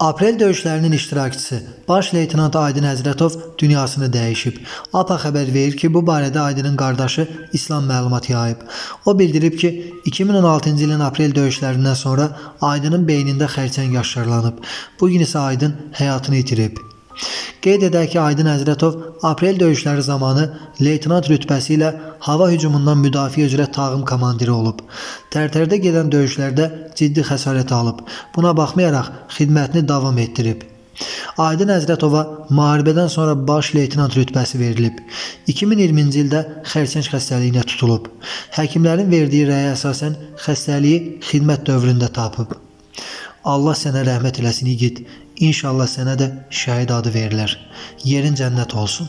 Aprel döyüşlərinin iştirakçısı Baş leytenant Aydın Həzrətov dünyasını dəyişib. APA xəbər verir ki, bu barədə Aydının qardaşı İslam məlumat yayıb. O bildirib ki, 2016-cı ilin aprel döyüşlərindən sonra Aydının beynində xərçəng yaşarlanıb. Bu gün isə Aydın həyatını itirib. Qeyd edək ki, Aydın Həzrətov aprel döyüşləri zamanı leytenant rütbəsi ilə hava hücumundan müdafiə üzrə tağım komandiri olub. Tərtərdə gedən döyüşlərdə ciddi xəsarət alıb. Buna baxmayaraq xidmətini davam etdirib. Aydın Həzrətova müharibədən sonra baş leytenant rütbəsi verilib. 2020-ci ildə xərçəng xəstəliyinə tutulub. Həkimlərin verdiyi rəyə əsasən xəstəliyi xidmət dövründə tapıb. Allah sənə rəhmət eləsin igid. İnşallah sənə də şəhid adı verilər. Yerin cənnət olsun.